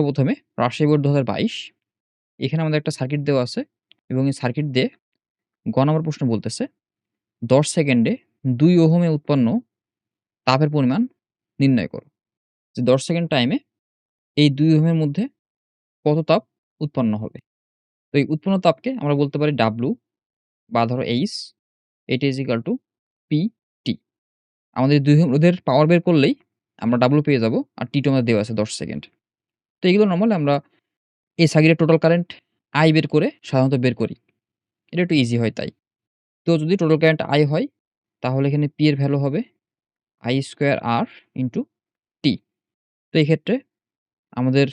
সর্বপ্রথমে রাজশাহী বোর্ড ২০২২ এখানে আমাদের একটা সার্কিট দেওয়া আছে এবং এই সার্কিট দিয়ে গ নম্বর প্রশ্ন বলতেছে ১০ সেকেন্ডে দুই ওহমে উৎপন্ন তাপের পরিমাণ নির্ণয় করো। যে ১০ সেকেন্ড টাইমে এই দুই ওহমের মধ্যে কত তাপ উৎপন্ন হবে? তো এই উৎপন্ন তাপকে আমরা বলতে পারি W বা ধরো H এটা ইজ ইকুয়াল টু টি আমাদের দুই রোধের পাওয়ার বের করলেই আমরা W পেয়ে যাব আর T2 আমাদের দেওয়া আছে ১০ সেকেন্ড। তো এগুলো নরমালি আমরা এই সার্কিটের টোটাল কারেন্ট I বের করে সাধারণত বের করি। এটা একটু ইজি হয় তাই। তো যদি টোটাল কারেন্ট I হয়, তাহলে এখানে পি এর ভ্যালু হবে I square R into T তো এই ক্ষেত্রে আমাদের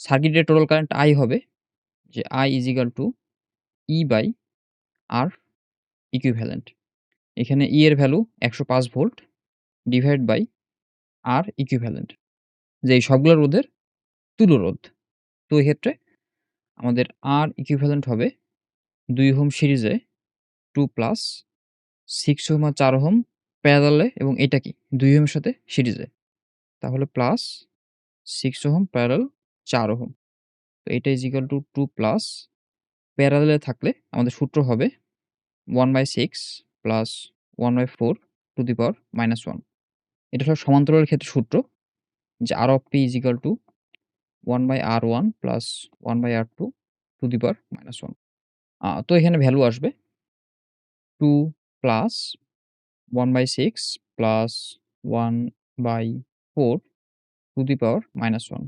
সার্কিটের টোটাল কারেন্ট I হবে যে I is equal to E by R equivalent. এখানে E এর value ১০৫ volt divide by R equivalent. যে এই সবগুলো রোধের তুল্যরোধ। তো এক্ষেত্রে আমাদের আর ইকুইভ্যালেন্ট হবে দুই হোম সিরিজে টু প্লাস সিক্স হোম আর ৪ ওহম প্যারালালে এবং এটা কি দুই হোমের সাথে সিরিজে। তাহলে প্লাস সিক্স হোম প্যারাল চার হোম তো এটা ইজ ইকুয়াল টু 2 প্লাস প্যারালালে থাকলে আমাদের সূত্র হবে 1/6 plus 1/4 to the power minus one এটা হলো সমান্তরালের ক্ষেত্রে সূত্র যে R of P is equal to 1/R1 plus 1/R2 to to the power minus 1 আ, তো এখানে ভ্যালু আসবে two plus 1/6 plus 1/4 to the power minus 1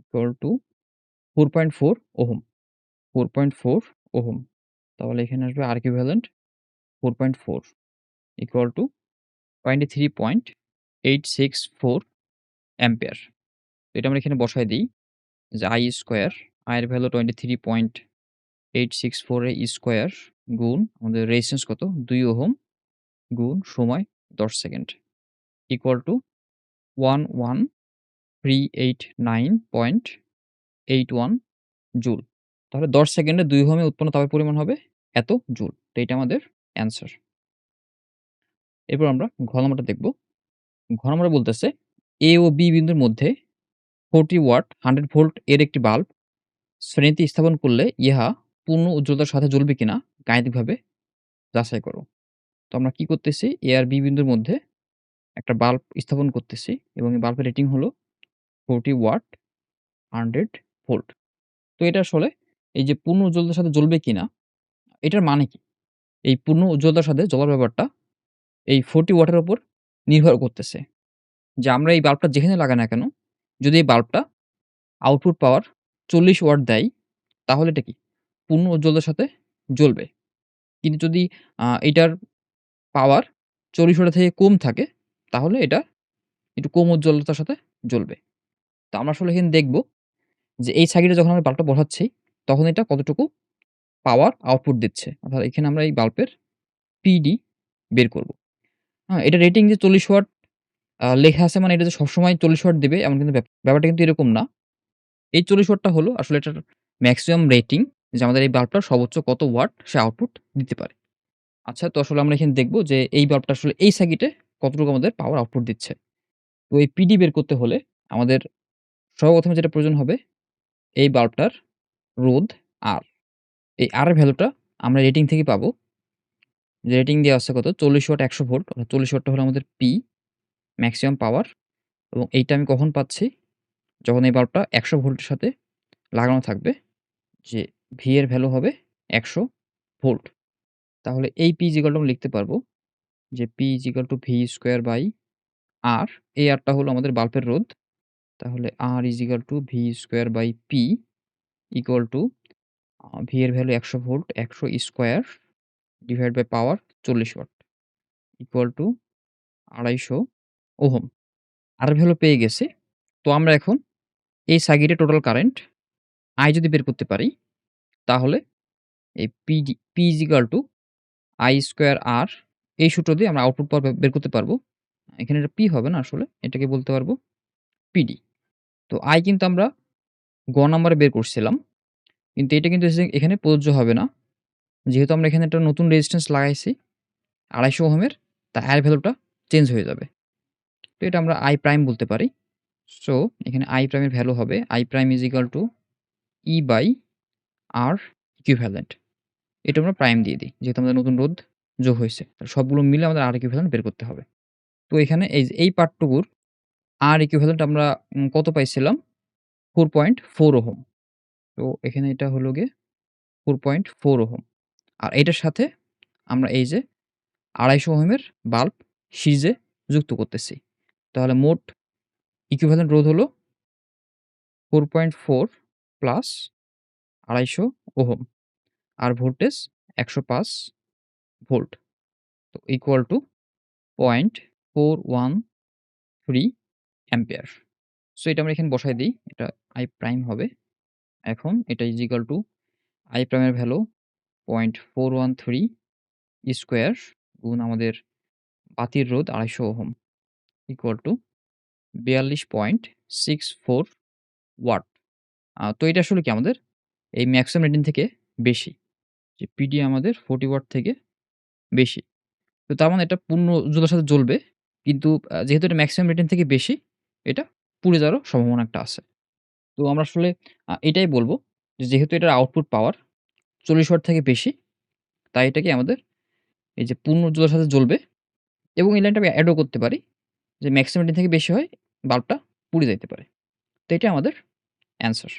equal to 4.4 ohm 4.4 ohm. তাহলে এখানে আসবে R equivalent 4.4 equal to 23.864 ampere. এটা আমরা এখানে বসায় দিই যে আই স্কোয়ার আয়ের value twenty three point eight six four A square গুণ আমাদের রেজিস্ট্যান্স কত ২ ওহম গুণ সময় ১০ সেকেন্ড ইকুয়াল টু 11389.81 জুল। তাহলে ১০ সেকেন্ডে দুই হোমে উৎপন্ন তাপের পরিমাণ হবে এত জুল। তো এটা আমাদের অ্যান্সার। এরপর আমরা ঘ নম্বরটা দেখব। ঘ নম্বরে বলতেছে এ ও বি বিন্দুর মধ্যে 40 ওয়াট 100 ভোল্ট এর একটি বাল্ব শ্রেণীতে স্থাপন করলে ইহা পূর্ণ উজ্জ্বলতার সাথে জ্বলবে কিনা গাণিতিকভাবে যাচাই করো। তো আমরা কি করতেছি এ আর B বিন্দুর মধ্যে একটা বাল্ব স্থাপন করতেছি এবং এই বাল্বের রেটিং হলো 40 ওয়াট 100 ভোল্ট। তো এটা আসলে এই যে পূর্ণ উজ্জ্বলতার সাথে জ্বলবে কিনা, এটার মানে কি? এই পূর্ণ উজ্জ্বলতার সাথে জ্বলার ব্যাপারটা এই 40 ওয়াটের ওপর নির্ভর করতেছে। যে আমরা এই বাল্বটা যেখানে লাগাই না কেন যদি এই বাল্বটা আউটপুট পাওয়ার ৪০ ওয়াট দেয় তাহলে এটা কি পূর্ণ উজ্জ্বলতার সাথে জ্বলবে। কিন্তু যদি এটার পাওয়ার ৪০ ওয়াটের থেকে কম থাকে তাহলে এটা একটু কম উজ্জ্বলতার সাথে জ্বলবে। তো আমরা আসলে এখানে দেখব যে এই সার্কিটে যখন আমরা বাল্বটা বসাচ্ছি তখন এটা কতটুকু পাওয়ার আউটপুট দিচ্ছে। অর্থাৎ এখানে আমরা এই বাল্বের পিডি বের করব। হ্যাঁ, এটা রেটিং যে ৪০ ওয়াট লেখা আছে মানে এটা যে সবসময় ৪০ ওয়াট দিবে, এমন কিন্তু ব্যাপ, ব্যাপারটা কিন্তু এরকম না। এই ৪০ ওয়াটটা হলো আসলে এটার ম্যাক্সিমাম রেটিং যে আমাদের এই বাল্বটা সর্বোচ্চ কত ওয়াট সে আউটপুট দিতে পারে। আচ্ছা তো আসলে আমরা এখানে দেখব যে এই বাল্বটা আসলে এই সার্কিটে কতটুকু আমাদের পাওয়ার আউটপুট দিচ্ছে। তো এই পিডি বের করতে হলে আমাদের সর্বপ্রথমে যেটা প্রয়োজন হবে, এই বাল্বটার রোধ R। এই R এর ভ্যালুটা আমরা রেটিং থেকে পাবো। যে রেটিং দেওয়া আছে কত ৪০ ওয়াট ১০০ ভোল্ট অর্থাৎ ৪০ ওয়াটটা হলো আমাদের P ম্যাক্সিমাম পাওয়ার এবং এইটা আমি কখন পাচ্ছি? যখন এই বাল্বটা ১০০ ভোল্টের সাথে লাগানো থাকবে, যে ভি এর ভ্যালু হবে ১০০ ভোল্ট। তাহলে এই পি ইজ ইকুয়াল টু লিখতে পারব যে P equal to V square by R এই আরটা হলো আমাদের বাল্বের রোধ। তাহলে R is equal to V square by P equal to V এর ভ্যালু ১০০ ভোল্ট একশো square divide by power ৪০ watt equal to ২৫০ ohm. এর ভ্যালু পেয়ে গেছে। তো আমরা এখন এই সার্কিটে টোটাল কারেন্ট I যদি বের করতে পারি, তাহলে এই PD P to I square R, এই সূত্র দিয়ে আমরা আউটপুট বের করতে পারব। এখানে এটা P হবে না আসলে, এটাকে বলতে পারব PD। তো I কিন্তু আমরা গ নাম্বারে বের করছিলাম। কিন্তু এটা কিন্তু এখানে প্রযোজ্য হবে না। যেহেতু আমরা এখানে একটা নতুন রেজিস্ট্যান্স লাগাইছি ২৫০ ওহমের I এর ভ্যালুটা চেঞ্জ হয়ে যাবে। এটা আমরা I প্রাইম বলতে পারি। সো এখানে I প্রাইম এর ভ্যালু হবে, I prime is to E by R equivalent. এটা আমরা প্রাইম দিয়ে দিই। যেহেতু আমাদের নতুন রোধ যোগ হইছে। সবগুলো মিলে আমাদের R ইকুইভ্যালেন্ট বের করতে হবে। তো এখানে এই এই পার্টটুকুর R ইকুইভ্যালেন্ট আমরা কত পাইছিলাম? 4.4 ওহম। তো এখানে এটা হলো গিয়ে 4.4 ওহম। আর এটার সাথে আমরা এই যে 250 ওহমের বাল্ব সিরিজে যুক্ত করতেছি। তাহলে মোট ইকুইভ্যালেন্ট রোধ হলো 4.4 প্লাস 250 ওহম। আর ভোল্টেজ 105 ভোল্ট। তো ইকুয়াল টু 0.413 অ্যাম্পিয়ার। সো এটা আমরা এখানে বসায় দিই এটা আই প্রাইম হবে। এখন এটা is equal to I prime এর ভ্যালু 0.413 স্কয়ার গুণ আমাদের বাতির রোধ 250 ওহম ইকুয়াল টু 42.64 ওয়াট। আ তো এটা আসলে কি আমাদের এই ম্যাক্সিমাম রেটিং থেকে বেশি। যে PD আমাদের 40 ওয়াট থেকে বেশি। তো তার মানে এটা পূর্ণ উজ্জ্বলার সাথে জ্বলবে। কিন্তু যেহেতু এটা ম্যাক্সিমাম রেটিং থেকে বেশি, এটা পুড়ে যাওয়ারও সম্ভাবনা একটা আছে। তো আমরা আসলে এটাই বলব যেহেতু এটার আউটপুট পাওয়ার 40 ওয়াট থেকে বেশি, তাই এটাকে আমাদের এই যে পূর্ণ উজ্জ্বলার সাথে জ্বলবে এবং এই লাইনটা আমি এডও করতে পারি যে ম্যাক্সিমাম থেকে বেশি হয় বাল্বটা পুড়ে যেতে পারে। তো এটা আমাদের অ্যান্সার।